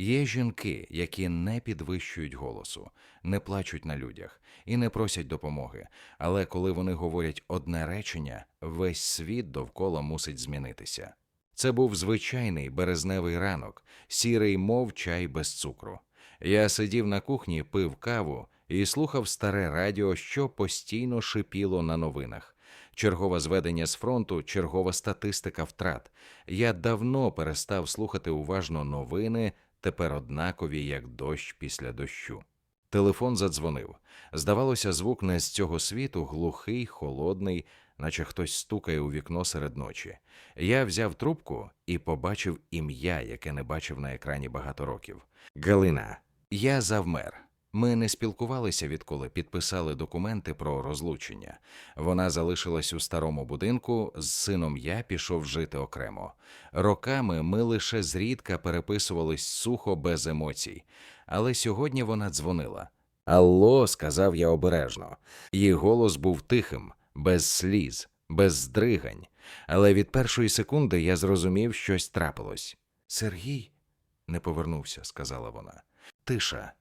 Є жінки, які не підвищують голосу, не плачуть на людях і не просять допомоги. Але коли вони говорять одне речення, весь світ довкола мусить змінитися. Це був звичайний березневий ранок, сірий, мов чай без цукру. Я сидів на кухні, пив каву і слухав старе радіо, що постійно шипіло на новинах. Чергове зведення з фронту, чергова статистика втрат. Я давно перестав слухати уважно новини, тепер однакові, як дощ після дощу. Телефон задзвонив. Здавалося, звук не з цього світу, глухий, холодний, наче хтось стукає у вікно серед ночі. Я взяв трубку і побачив ім'я, яке не бачив на екрані багато років. Галина. Я завмер. Ми не спілкувалися, відколи підписали документи про розлучення. Вона залишилась у старому будинку, з сином я пішов жити окремо. Роками ми лише зрідка переписувались сухо без емоцій. Але сьогодні вона дзвонила. Алло, сказав я обережно. Її голос був тихим, без сліз, без здригань. Але від першої секунди я зрозумів, щось трапилось. Сергій не повернувся, сказала вона. Тиша.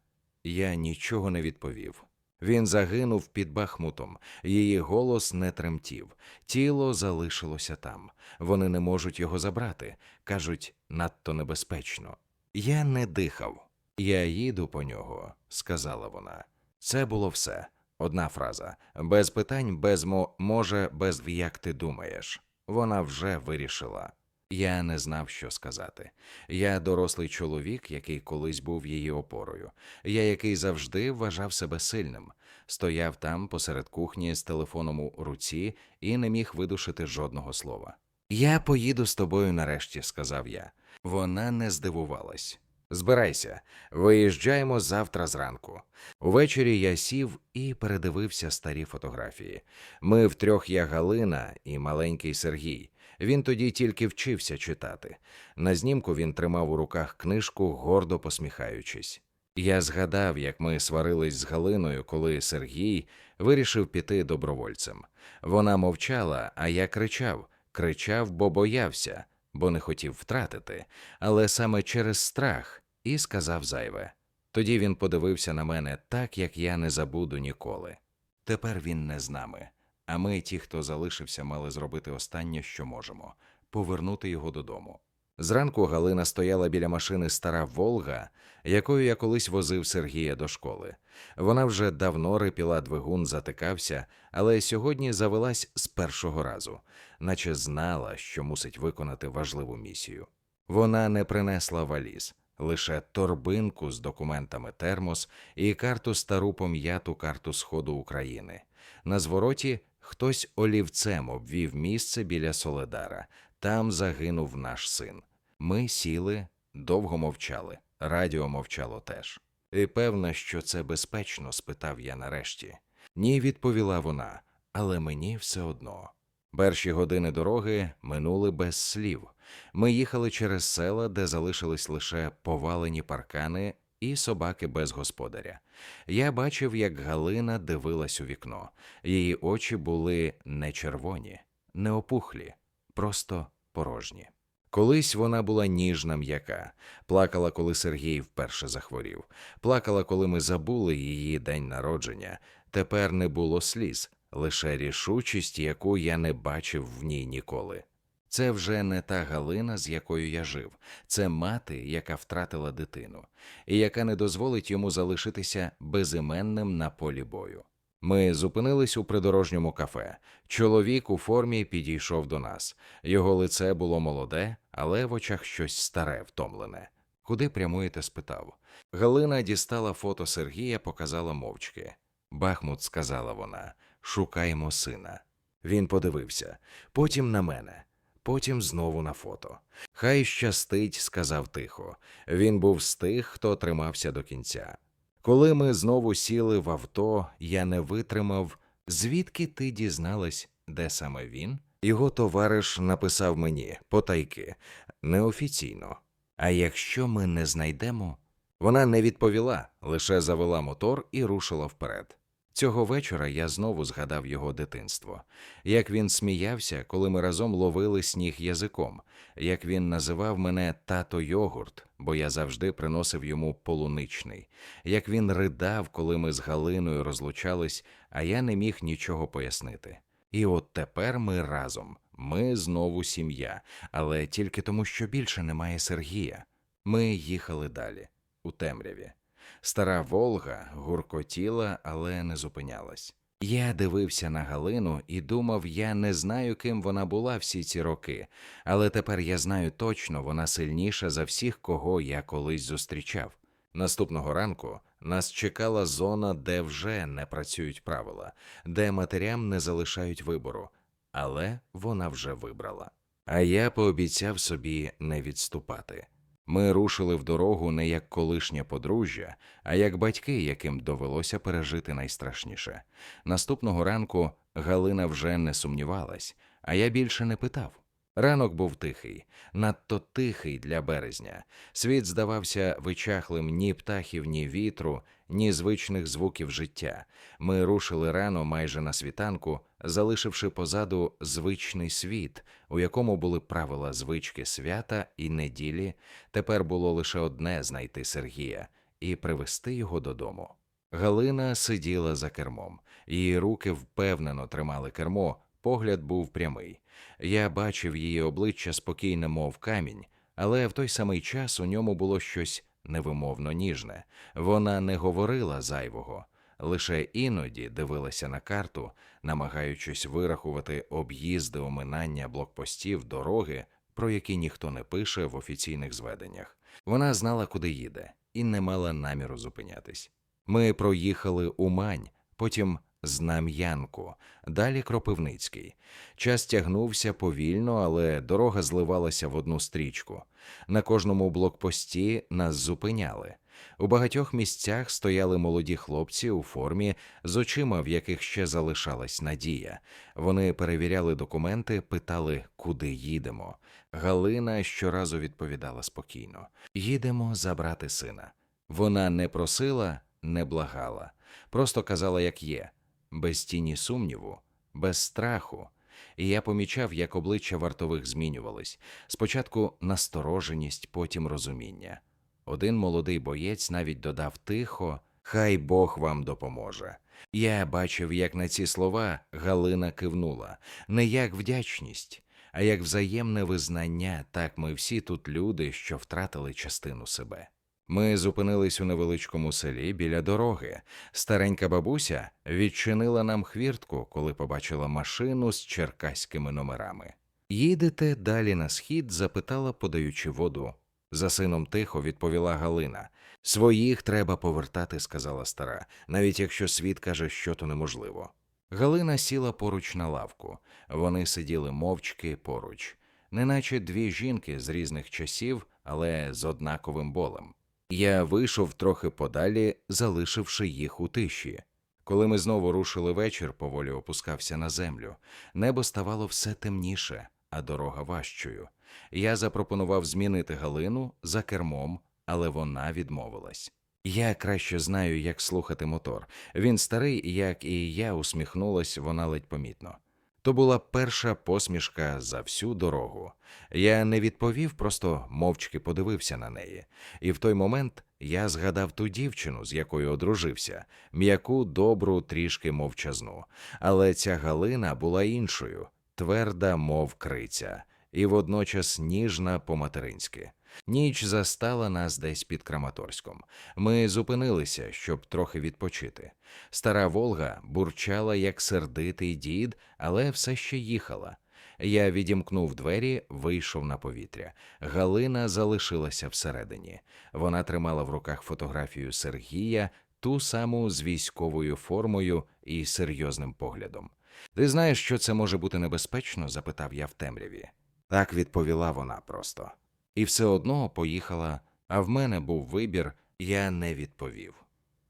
Я нічого не відповів. Він загинув під Бахмутом, її голос не тремтів, тіло залишилося там. Вони не можуть його забрати. кажуть, надто небезпечно. Я не дихав. Я їду по нього, сказала вона. Це було все. Одна фраза. Без питань, без мо, може, без як ти думаєш. Вона вже вирішила. Я не знав, що сказати. Я дорослий чоловік, який колись був її опорою. Я, який завжди вважав себе сильним, стояв там посеред кухні з телефоном у руці і не міг видушити жодного слова. Я поїду з тобою нарешті, сказав я. Вона не здивувалась. Збирайся, виїжджаємо завтра зранку. Увечері я сів і передивився старі фотографії. Ми втрьох я Галина і маленький Сергій. Він тоді тільки вчився читати. На знімку він тримав у руках книжку, гордо посміхаючись. Я згадав, як ми сварились з Галиною, коли Сергій вирішив піти добровольцем. Вона мовчала, а я кричав, кричав, бо боявся, бо не хотів втратити, але саме через страх, і сказав зайве. Тоді він подивився на мене так, як я не забуду ніколи. Тепер він не з нами. А ми, ті, хто залишився, мали зробити останнє, що можемо повернути його додому. Зранку Галина стояла біля машини стара Волга, якою я колись возив Сергія до школи. Вона вже давно рипіла двигун, затикався, але сьогодні завелась з першого разу, наче знала, що мусить виконати важливу місію. Вона не принесла валіз, лише торбинку з документами термос і карту стару пом'яту карту Сходу України. На звороті хтось олівцем обвів місце біля Соледара. Там загинув наш син. Ми сіли, довго мовчали. Радіо мовчало теж. І певна, що це безпечно? спитав я нарешті. Ні, відповіла вона, але мені все одно. Перші години дороги минули без слів. Ми їхали через села, де залишились лише повалені паркани і собаки без господаря. Я бачив, як Галина дивилась у вікно. Її очі були не червоні, не опухлі, просто порожні. Колись вона була ніжна м'яка, плакала, коли Сергій вперше захворів, плакала, коли ми забули її день народження. Тепер не було сліз, лише рішучість, яку я не бачив в ній ніколи. Це вже не та Галина, з якою я жив, це мати, яка втратила дитину, і яка не дозволить йому залишитися безіменним на полі бою. Ми зупинились у придорожньому кафе. Чоловік у формі підійшов до нас. Його лице було молоде, але в очах щось старе, втомлене. Куди прямуєте? спитав. Галина дістала фото Сергія, показала мовчки. Бахмут, сказала вона, шукаємо сина. Він подивився, потім на мене, потім знову на фото. Хай щастить, сказав тихо. Він був з тих, хто тримався до кінця. Коли ми знову сіли в авто, я не витримав, звідки ти дізналась, де саме він? Його товариш написав мені потайки, неофіційно. А якщо ми не знайдемо, вона не відповіла, лише завела мотор і рушила вперед. Цього вечора я знову згадав його дитинство, як він сміявся, коли ми разом ловили сніг язиком, як він називав мене тато йогурт, бо я завжди приносив йому полуничний, як він ридав, коли ми з Галиною розлучались, а я не міг нічого пояснити. І от тепер ми разом, ми знову сім'я, але тільки тому, що більше немає Сергія. Ми їхали далі, у темряві. Стара Волга гуркотіла, але не зупинялась. Я дивився на Галину і думав, я не знаю, ким вона була всі ці роки, але тепер я знаю точно, вона сильніша за всіх, кого я колись зустрічав. Наступного ранку нас чекала зона, де вже не працюють правила, де матерям не залишають вибору, але вона вже вибрала. А я пообіцяв собі не відступати. Ми рушили в дорогу не як колишнє подружжя, а як батьки, яким довелося пережити найстрашніше. Наступного ранку Галина вже не сумнівалась, а я більше не питав. Ранок був тихий, надто тихий для березня. Світ здавався вичахлим ні птахів, ні вітру, ні звичних звуків життя. Ми рушили рано майже на світанку, залишивши позаду звичний світ, у якому були правила звички свята і неділі. Тепер було лише одне знайти Сергія і привести його додому. Галина сиділа за кермом, її руки впевнено тримали кермо, погляд був прямий. Я бачив її обличчя спокійне, мов камінь, але в той самий час у ньому було щось невимовно ніжне. Вона не говорила зайвого, лише іноді дивилася на карту, намагаючись вирахувати об'їзди оминання блокпостів дороги, про які ніхто не пише в офіційних зведеннях. Вона знала, куди їде, і не мала наміру зупинятись. Ми проїхали Умань, потім Знам'янку, далі Кропивницький. Час тягнувся повільно, але дорога зливалася в одну стрічку. На кожному блокпості нас зупиняли. У багатьох місцях стояли молоді хлопці у формі з очима, в яких ще залишалась надія. Вони перевіряли документи, питали, куди їдемо. Галина щоразу відповідала спокійно: їдемо забрати сина. Вона не просила, не благала, просто казала, як є без тіні сумніву, без страху, і я помічав, як обличчя вартових змінювались спочатку настороженість, потім розуміння. Один молодий боєць навіть додав тихо, хай Бог вам допоможе. Я бачив, як на ці слова Галина кивнула, не як вдячність, а як взаємне визнання, так ми всі тут люди, що втратили частину себе. Ми зупинились у невеличкому селі біля дороги. Старенька бабуся відчинила нам хвіртку, коли побачила машину з черкаськими номерами. Їдете далі на схід? запитала, подаючи воду. За сином тихо відповіла Галина. Своїх треба повертати, сказала стара, навіть якщо світ каже, що то неможливо. Галина сіла поруч на лавку. Вони сиділи мовчки поруч, неначе дві жінки з різних часів, але з однаковим болем. Я вийшов трохи подалі, залишивши їх у тиші. Коли ми знову рушили вечір, поволі опускався на землю. Небо ставало все темніше, а дорога важчою. Я запропонував змінити Галину за кермом, але вона відмовилась. Я краще знаю, як слухати мотор. Він старий, як і я усміхнулась, вона ледь помітно. То була перша посмішка за всю дорогу. Я не відповів, просто мовчки подивився на неї, і в той момент я згадав ту дівчину, з якою одружився, м'яку, добру, трішки мовчазну. Але ця Галина була іншою, тверда, мов криця, і водночас ніжна по-материнськи. Ніч застала нас десь під Краматорськом. Ми зупинилися, щоб трохи відпочити. Стара Волга бурчала, як сердитий дід, але все ще їхала. Я відімкнув двері, вийшов на повітря. Галина залишилася всередині. Вона тримала в руках фотографію Сергія, ту саму з військовою формою і серйозним поглядом. Ти знаєш, що це може бути небезпечно? запитав я в темряві. Так відповіла вона просто і все одно поїхала, а в мене був вибір, я не відповів,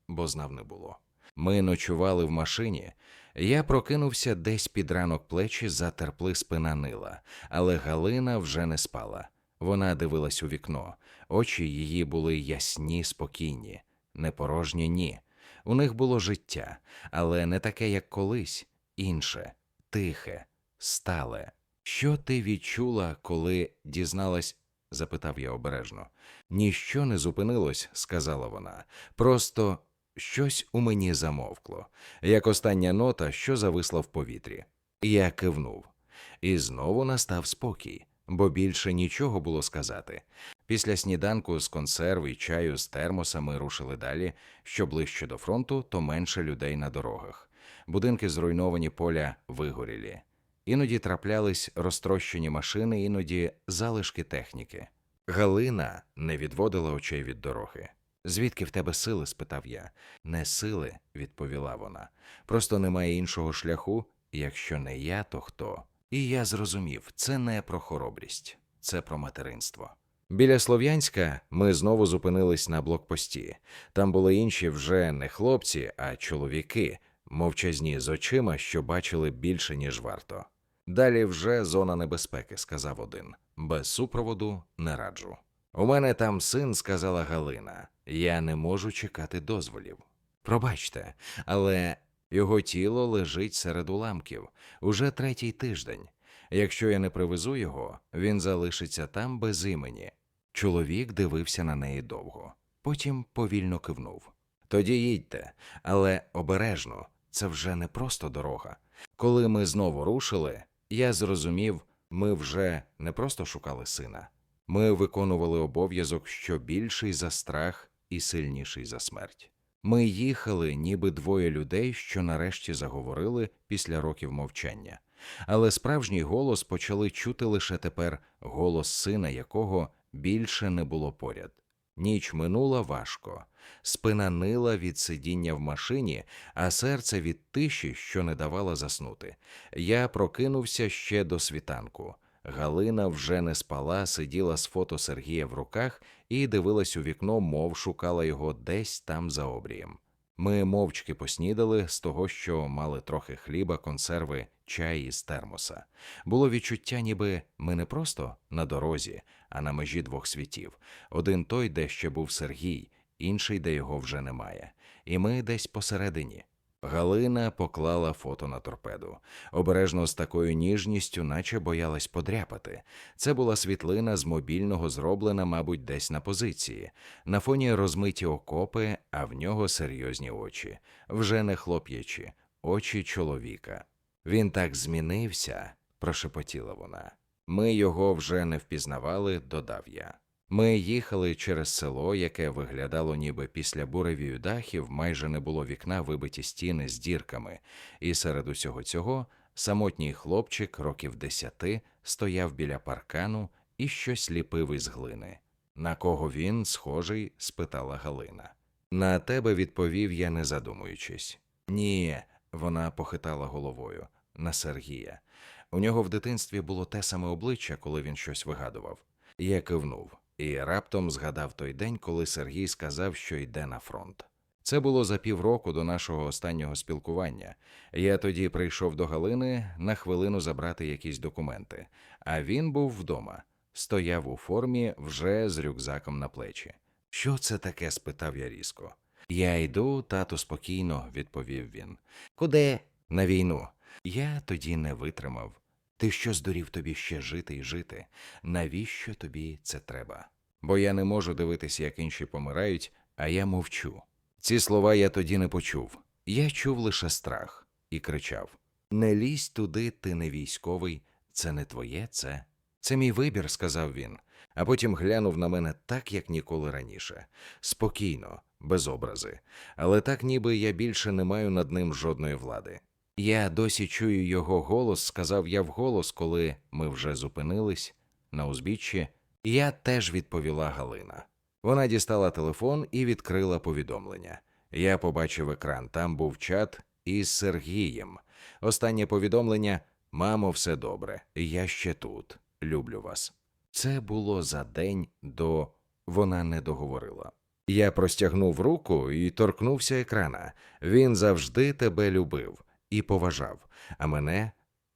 бо знав не було. Ми ночували в машині. Я прокинувся десь під ранок плечі, затерпли спина нила, але Галина вже не спала. Вона дивилась у вікно, очі її були ясні, спокійні, не порожні ні. У них було життя, але не таке, як колись, інше, тихе, стале. Що ти відчула, коли дізналась? Запитав я обережно. Ніщо не зупинилось, сказала вона. Просто щось у мені замовкло, як остання нота, що зависла в повітрі. Я кивнув. І знову настав спокій, бо більше нічого було сказати. Після сніданку з консерв і чаю з термоса ми рушили далі. Що ближче до фронту, то менше людей на дорогах. Будинки зруйновані поля вигорілі. Іноді траплялись розтрощені машини, іноді залишки техніки. Галина не відводила очей від дороги. Звідки в тебе сили? спитав я. Не сили, відповіла вона. Просто немає іншого шляху. Якщо не я, то хто? І я зрозумів, це не про хоробрість, це про материнство. Біля Слов'янська ми знову зупинились на блокпості. Там були інші вже не хлопці, а чоловіки, мовчазні з очима, що бачили більше, ніж варто. Далі вже зона небезпеки, сказав один. Без супроводу не раджу. У мене там син, сказала Галина. Я не можу чекати дозволів. Пробачте, але його тіло лежить серед уламків уже третій тиждень. Якщо я не привезу його, він залишиться там без імені. Чоловік дивився на неї довго, потім повільно кивнув. Тоді їдьте, але обережно, це вже не просто дорога. Коли ми знову рушили, я зрозумів, ми вже не просто шукали сина. Ми виконували обов'язок, що більший за страх і сильніший за смерть. Ми їхали, ніби двоє людей, що нарешті заговорили після років мовчання. Але справжній голос почали чути лише тепер голос сина, якого більше не було поряд. Ніч минула важко, спина нила від сидіння в машині, а серце від тиші, що не давала заснути. Я прокинувся ще до світанку. Галина вже не спала, сиділа з фото Сергія в руках і дивилась у вікно, мов шукала його десь там за обрієм. Ми мовчки поснідали з того, що мали трохи хліба, консерви, чай із термоса. Було відчуття, ніби ми не просто на дорозі, а на межі двох світів. Один той, де ще був Сергій, інший, де його вже немає. І ми десь посередині. Галина поклала фото на торпеду, обережно з такою ніжністю, наче боялась подряпати. Це була світлина з мобільного, зроблена, мабуть, десь на позиції. На фоні розмиті окопи, а в нього серйозні очі, вже не хлоп'ячі, очі чоловіка. Він так змінився, прошепотіла вона. Ми його вже не впізнавали, додав я. Ми їхали через село, яке виглядало ніби після буревію дахів, майже не було вікна, вибиті стіни з дірками, і серед усього цього самотній хлопчик років десяти стояв біля паркану і щось ліпив із глини. На кого він схожий? спитала Галина. На тебе відповів я, не задумуючись. Ні, вона похитала головою. На Сергія. У нього в дитинстві було те саме обличчя, коли він щось вигадував. Я кивнув і раптом згадав той день, коли Сергій сказав, що йде на фронт. Це було за півроку до нашого останнього спілкування. Я тоді прийшов до Галини на хвилину забрати якісь документи, а він був вдома, стояв у формі вже з рюкзаком на плечі. Що це таке? спитав я різко. Я йду, тату, спокійно, відповів він. Куди? На війну. Я тоді не витримав. Ти що здурів тобі ще жити і жити? Навіщо тобі це треба? Бо я не можу дивитися, як інші помирають, а я мовчу. Ці слова я тоді не почув. Я чув лише страх і кричав: Не лізь туди, ти не військовий, це не твоє, це. Це мій вибір, сказав він, а потім глянув на мене так, як ніколи раніше, спокійно, без образи, але так, ніби я більше не маю над ним жодної влади. Я досі чую його голос, сказав я вголос, коли ми вже зупинились на узбіччі. Я теж відповіла Галина. Вона дістала телефон і відкрила повідомлення. Я побачив екран. Там був чат із Сергієм. Останнє повідомлення: Мамо, все добре. Я ще тут. Люблю вас. Це було за день до вона не договорила. Я простягнув руку і торкнувся екрана. Він завжди тебе любив і поважав, а мене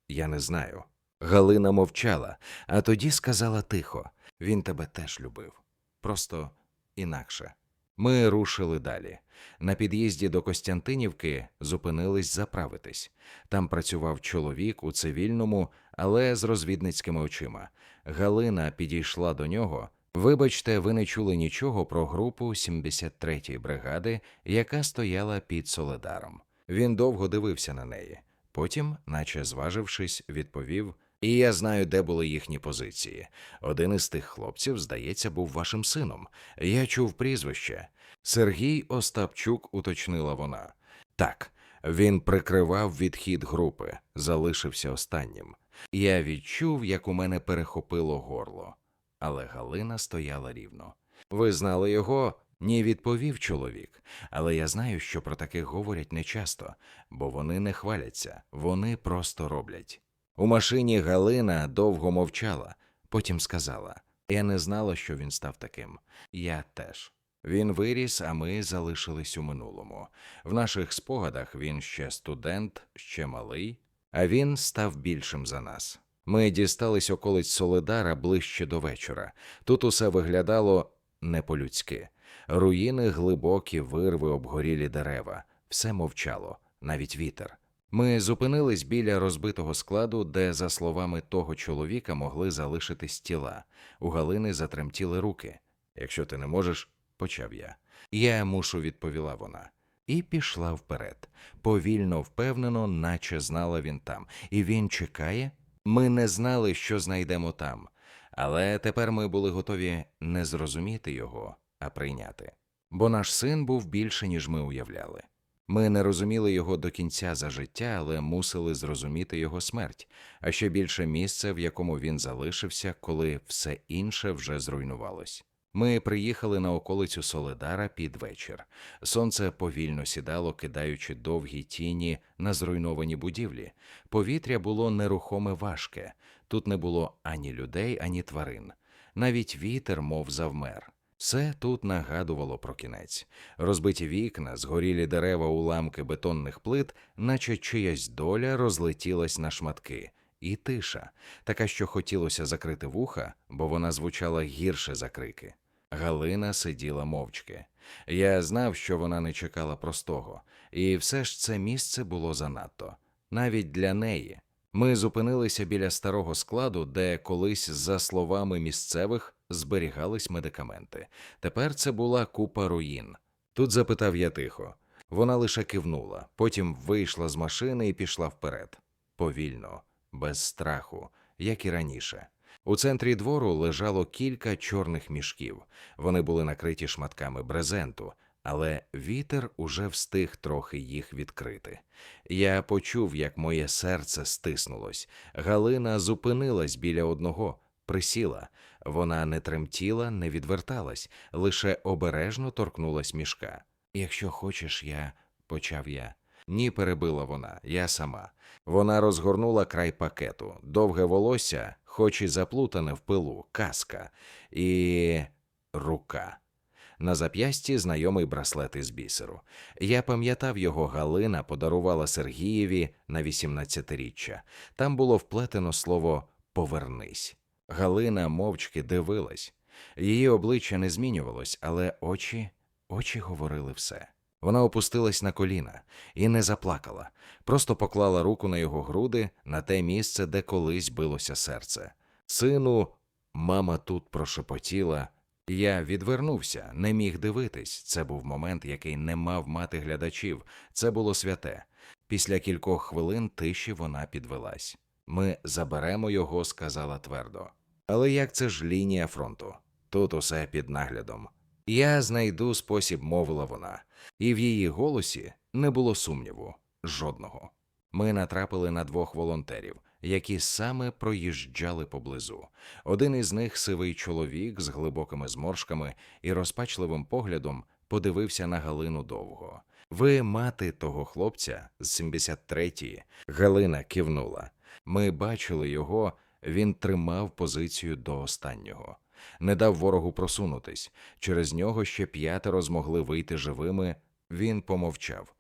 я не знаю. Галина мовчала, а тоді сказала тихо: він тебе теж любив, просто інакше. Ми рушили далі. На під'їзді до Костянтинівки зупинились заправитись. Там працював чоловік у цивільному, але з розвідницькими очима. Галина підійшла до нього. Вибачте, ви не чули нічого про групу 73-ї бригади, яка стояла під Соледаром. Він довго дивився на неї. Потім, наче зважившись, відповів: І я знаю, де були їхні позиції. Один із тих хлопців, здається, був вашим сином. Я чув прізвище. Сергій Остапчук, уточнила вона. Так, він прикривав відхід групи, залишився останнім. Я відчув, як у мене перехопило горло. Але Галина стояла рівно. Ви знали його? Ні, відповів чоловік. Але я знаю, що про таких говорять нечасто, бо вони не хваляться, вони просто роблять. У машині Галина довго мовчала, потім сказала: Я не знала, що він став таким. Я теж. Він виріс, а ми залишились у минулому. В наших спогадах він ще студент, ще малий, а він став більшим за нас. Ми дістались околиць Солидара ближче до вечора. Тут усе виглядало не по-людськи. Руїни глибокі, вирви, обгорілі дерева. Все мовчало, навіть вітер. Ми зупинились біля розбитого складу, де, за словами того чоловіка, могли залишитись тіла. У Галини затремтіли руки. Якщо ти не можеш, почав я. Я мушу, відповіла вона. І пішла вперед. Повільно, впевнено, наче знала він там. І він чекає. Ми не знали, що знайдемо там. Але тепер ми були готові не зрозуміти його, а прийняти. Бо наш син був більше, ніж ми уявляли. Ми не розуміли його до кінця за життя, але мусили зрозуміти його смерть, а ще більше місце, в якому він залишився, коли все інше вже зруйнувалось. Ми приїхали на околицю Соледара під вечір. Сонце повільно сідало, кидаючи довгі тіні на зруйновані будівлі. Повітря було нерухоме важке. Тут не було ані людей, ані тварин. Навіть вітер, мов завмер. Все тут нагадувало про кінець. Розбиті вікна, згорілі дерева, уламки бетонних плит, наче чиясь доля розлетілась на шматки. І тиша, така, що хотілося закрити вуха, бо вона звучала гірше за крики. Галина сиділа мовчки. Я знав, що вона не чекала простого, і все ж це місце було занадто, навіть для неї. Ми зупинилися біля старого складу, де колись, за словами місцевих, зберігались медикаменти. Тепер це була купа руїн. Тут запитав я тихо. Вона лише кивнула, потім вийшла з машини і пішла вперед. Повільно, без страху, як і раніше. У центрі двору лежало кілька чорних мішків. Вони були накриті шматками брезенту, але вітер уже встиг трохи їх відкрити. Я почув, як моє серце стиснулось. Галина зупинилась біля одного, присіла. Вона не тремтіла, не відверталась, лише обережно торкнулась мішка. Якщо хочеш, я почав я. Ні, перебила вона, я сама. Вона розгорнула край пакету, довге волосся, хоч і заплутане в пилу, каска і рука. На зап'ясті знайомий браслет із бісеру. Я пам'ятав його Галина подарувала Сергієві на 18-річчя. Там було вплетено слово повернись. Галина мовчки дивилась. Її обличчя не змінювалось, але очі, очі говорили все. Вона опустилась на коліна і не заплакала, просто поклала руку на його груди на те місце, де колись билося серце. Сину, мама тут прошепотіла. Я відвернувся, не міг дивитись. Це був момент, який не мав мати глядачів. Це було святе. Після кількох хвилин тиші вона підвелась. Ми заберемо його, сказала твердо. Але як це ж лінія фронту? Тут усе під наглядом. Я знайду спосіб, мовила вона, і в її голосі не було сумніву жодного. Ми натрапили на двох волонтерів, які саме проїжджали поблизу. Один із них, сивий чоловік з глибокими зморшками і розпачливим поглядом, подивився на Галину довго. Ви мати того хлопця з 73-ї?» Галина кивнула. Ми бачили його, він тримав позицію до останнього не дав ворогу просунутись. Через нього ще п'ятеро змогли вийти живими. Він помовчав.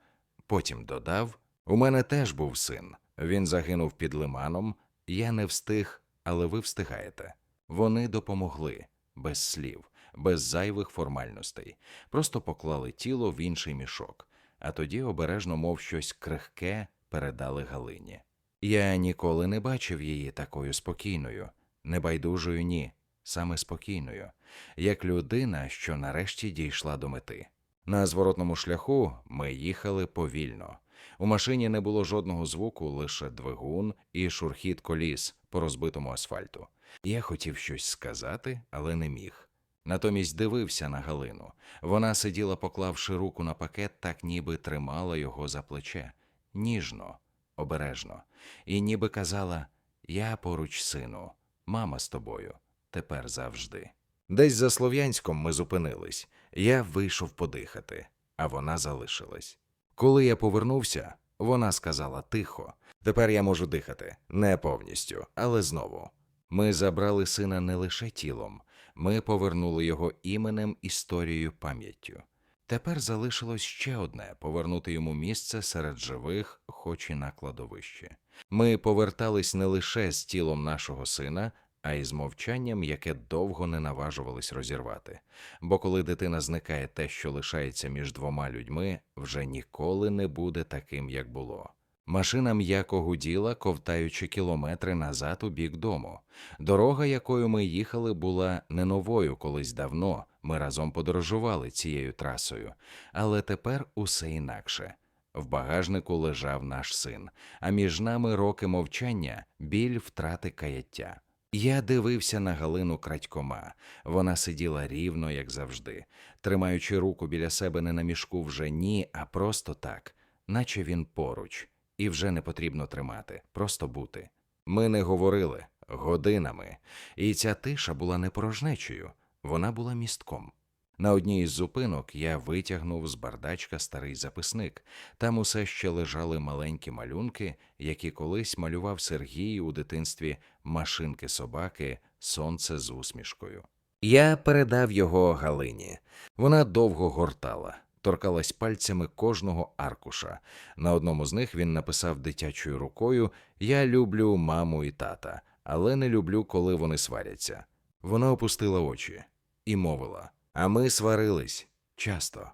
Потім додав: У мене теж був син. Він загинув під лиманом. Я не встиг, але ви встигаєте. Вони допомогли без слів. без зайвих формальностей, просто поклали тіло в інший мішок, а тоді обережно, мов щось крихке, передали Галині. Я ніколи не бачив її такою спокійною, небайдужою ні, саме спокійною, як людина, що нарешті дійшла до мети. На зворотному шляху ми їхали повільно. У машині не було жодного звуку, лише двигун і шурхіт коліс по розбитому асфальту. Я хотів щось сказати, але не міг. Натомість дивився на Галину. Вона сиділа, поклавши руку на пакет, так ніби тримала його за плече, ніжно, обережно, і ніби казала: Я поруч, сину, мама з тобою, тепер завжди. Десь за Слов'янськом ми зупинились. Я вийшов подихати, а вона залишилась. Коли я повернувся, вона сказала тихо. Тепер я можу дихати, не повністю, але знову. Ми забрали сина не лише тілом, ми повернули його іменем, історією, пам'яттю. Тепер залишилось ще одне повернути йому місце серед живих, хоч і на кладовищі. Ми повертались не лише з тілом нашого сина, а й з мовчанням, яке довго не наважувались розірвати. Бо коли дитина зникає, те, що лишається між двома людьми, вже ніколи не буде таким, як було. Машина м'яко гуділа, ковтаючи кілометри назад у бік дому. Дорога, якою ми їхали, була не новою колись давно. Ми разом подорожували цією трасою, але тепер усе інакше. В багажнику лежав наш син, а між нами роки мовчання, біль втрати каяття. Я дивився на Галину крадькома. Вона сиділа рівно, як завжди, тримаючи руку біля себе не на мішку вже ні, а просто так, наче він поруч, і вже не потрібно тримати, просто бути. Ми не говорили годинами, і ця тиша була не порожнечою, вона була містком. На одній із зупинок я витягнув з бардачка старий записник. Там усе ще лежали маленькі малюнки, які колись малював Сергій у дитинстві машинки собаки, сонце з усмішкою. Я передав його Галині. Вона довго гортала, торкалась пальцями кожного аркуша. На одному з них він написав дитячою рукою Я люблю маму і тата, але не люблю, коли вони сваряться. Вона опустила очі і мовила. А ми сварились часто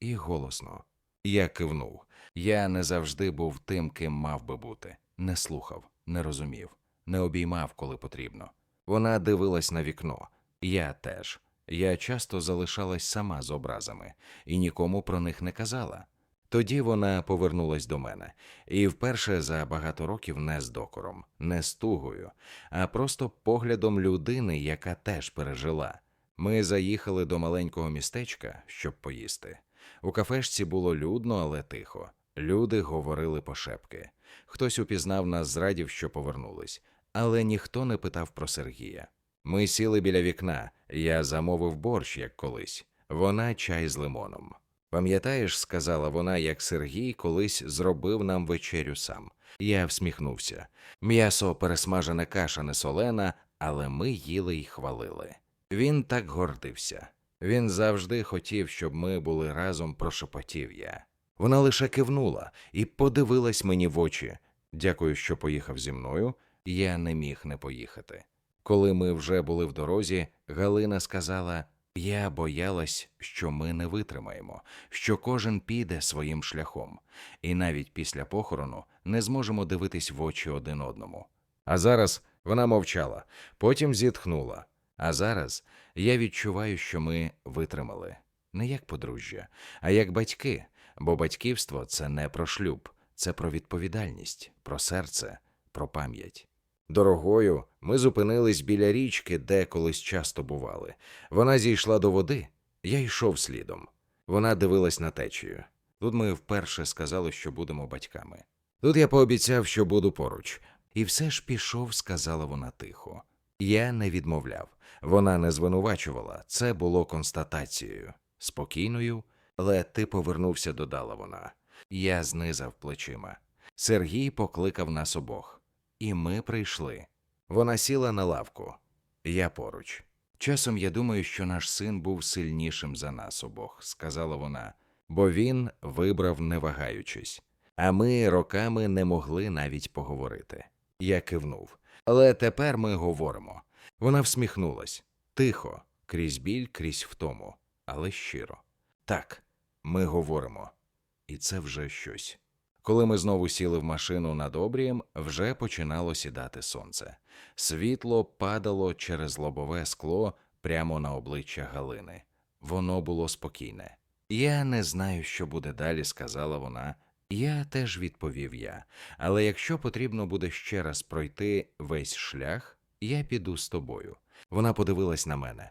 і голосно. Я кивнув. Я не завжди був тим, ким мав би бути. Не слухав, не розумів, не обіймав, коли потрібно. Вона дивилась на вікно. Я теж. Я часто залишалась сама з образами і нікому про них не казала. Тоді вона повернулась до мене, і вперше за багато років не з докором, не з тугою, а просто поглядом людини, яка теж пережила. Ми заїхали до маленького містечка, щоб поїсти. У кафешці було людно, але тихо. Люди говорили пошепки. Хтось упізнав нас, зрадів, що повернулись, але ніхто не питав про Сергія. Ми сіли біля вікна. Я замовив борщ, як колись. Вона чай з лимоном. Пам'ятаєш, сказала вона, як Сергій колись зробив нам вечерю сам. Я всміхнувся. М'ясо пересмажена каша не солена, але ми їли й хвалили. Він так гордився. Він завжди хотів, щоб ми були разом, прошепотів я. Вона лише кивнула і подивилась мені в очі. Дякую, що поїхав зі мною. Я не міг не поїхати. Коли ми вже були в дорозі, Галина сказала: Я боялась, що ми не витримаємо, що кожен піде своїм шляхом, і навіть після похорону не зможемо дивитись в очі один одному. А зараз вона мовчала, потім зітхнула. А зараз я відчуваю, що ми витримали не як подружжя, а як батьки, бо батьківство це не про шлюб, це про відповідальність, про серце, про пам'ять. Дорогою ми зупинились біля річки, де колись часто бували. Вона зійшла до води, я йшов слідом. Вона дивилась на течію. Тут ми вперше сказали, що будемо батьками. Тут я пообіцяв, що буду поруч. І все ж пішов, сказала вона тихо. Я не відмовляв. Вона не звинувачувала, це було констатацією. Спокійною, але ти повернувся, додала вона. Я знизав плечима. Сергій покликав нас обох. І ми прийшли. Вона сіла на лавку. Я поруч. Часом я думаю, що наш син був сильнішим за нас обох, сказала вона, бо він вибрав, не вагаючись. А ми роками не могли навіть поговорити. Я кивнув. Але тепер ми говоримо. Вона всміхнулась тихо, крізь біль, крізь втому, але щиро. Так, ми говоримо, і це вже щось. Коли ми знову сіли в машину над обрієм, вже починало сідати сонце. Світло падало через лобове скло прямо на обличчя Галини. Воно було спокійне. Я не знаю, що буде далі, сказала вона. Я теж відповів я. Але якщо потрібно буде ще раз пройти весь шлях, я піду з тобою. Вона подивилась на мене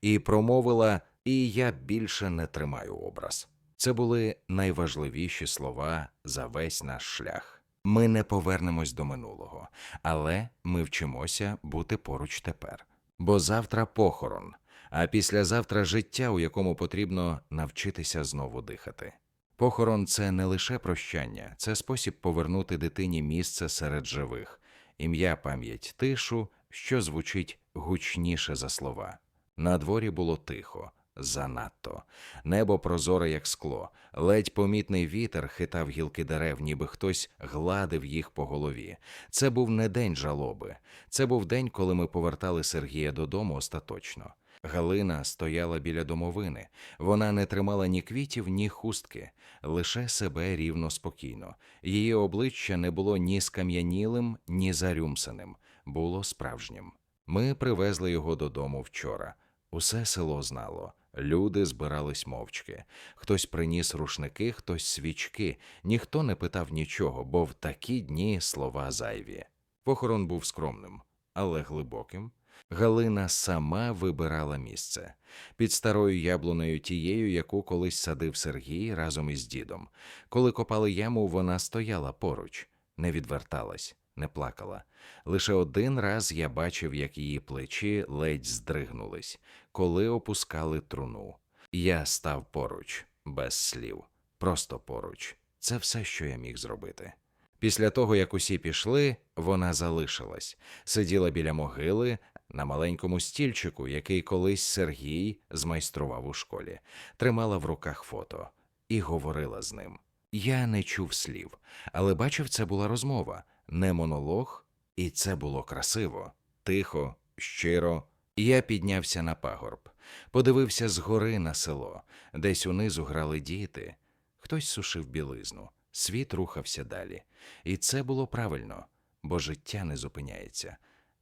і промовила: І я більше не тримаю образ. Це були найважливіші слова за весь наш шлях. Ми не повернемось до минулого, але ми вчимося бути поруч тепер. Бо завтра похорон, а післязавтра життя, у якому потрібно навчитися знову дихати. Похорон це не лише прощання, це спосіб повернути дитині місце серед живих, ім'я пам'ять тишу, що звучить гучніше за слова. На дворі було тихо, занадто. Небо прозоре, як скло, ледь помітний вітер хитав гілки дерев, ніби хтось гладив їх по голові. Це був не день жалоби, це був день, коли ми повертали Сергія додому остаточно. Галина стояла біля домовини. Вона не тримала ні квітів, ні хустки, лише себе рівно спокійно. Її обличчя не було ні скам'янілим, ні зарюмсаним, було справжнім. Ми привезли його додому вчора. Усе село знало. Люди збирались мовчки. Хтось приніс рушники, хтось свічки. Ніхто не питав нічого, бо в такі дні слова зайві. Похорон був скромним, але глибоким. Галина сама вибирала місце під старою яблуною тією, яку колись садив Сергій разом із дідом. Коли копали яму, вона стояла поруч, не відверталась, не плакала. Лише один раз я бачив, як її плечі ледь здригнулись, коли опускали труну. Я став поруч, без слів, просто поруч. Це все, що я міг зробити. Після того, як усі пішли, вона залишилась, сиділа біля могили на маленькому стільчику, який колись Сергій змайстрував у школі, тримала в руках фото і говорила з ним. Я не чув слів, але бачив, це була розмова, не монолог, і це було красиво, тихо, щиро. Я піднявся на пагорб, подивився згори на село, десь унизу грали діти, хтось сушив білизну, світ рухався далі. І це було правильно, бо життя не зупиняється,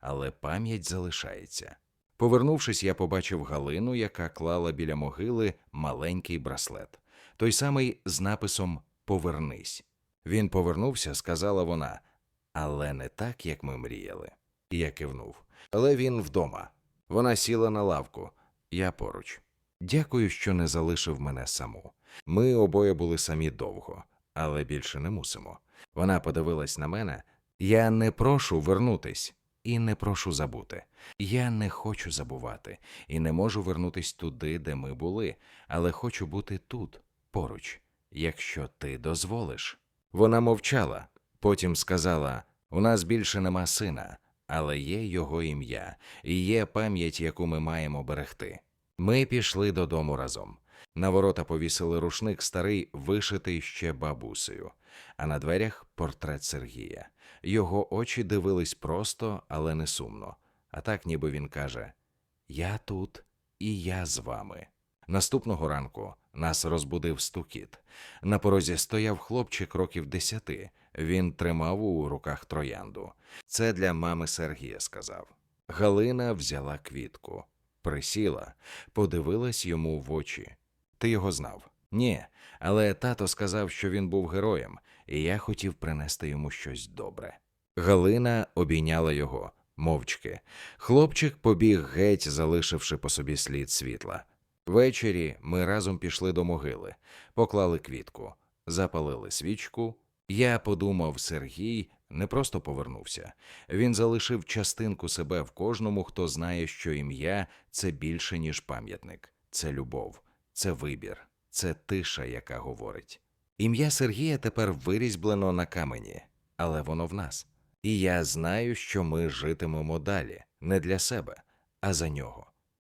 але пам'ять залишається. Повернувшись, я побачив Галину, яка клала біля могили маленький браслет, той самий з написом Повернись. Він повернувся, сказала вона, але не так, як ми мріяли. Я кивнув. Але він вдома. Вона сіла на лавку, я поруч. Дякую, що не залишив мене саму. Ми обоє були самі довго, але більше не мусимо. Вона подивилась на мене. Я не прошу вернутись і не прошу забути. Я не хочу забувати і не можу вернутись туди, де ми були, але хочу бути тут, поруч, якщо ти дозволиш. Вона мовчала, потім сказала: у нас більше нема сина, але є його ім'я, і є пам'ять, яку ми маємо берегти. Ми пішли додому разом. На ворота повісили рушник старий, вишитий ще бабусею, а на дверях портрет Сергія. Його очі дивились просто, але не сумно. А так, ніби він каже: Я тут і я з вами. Наступного ранку нас розбудив стукіт. На порозі стояв хлопчик років десяти. Він тримав у руках троянду. Це для мами Сергія сказав. Галина взяла квітку, присіла, подивилась йому в очі. Ти його знав? Ні, але тато сказав, що він був героєм, і я хотів принести йому щось добре. Галина обійняла його мовчки. Хлопчик побіг геть, залишивши по собі слід світла. Ввечері ми разом пішли до могили, поклали квітку, запалили свічку. Я подумав, Сергій не просто повернувся. Він залишив частинку себе в кожному, хто знає, що ім'я це більше, ніж пам'ятник, це любов, це вибір, це тиша, яка говорить. Ім'я Сергія тепер вирізьблено на камені, але воно в нас. І я знаю, що ми житимемо далі не для себе, а за нього.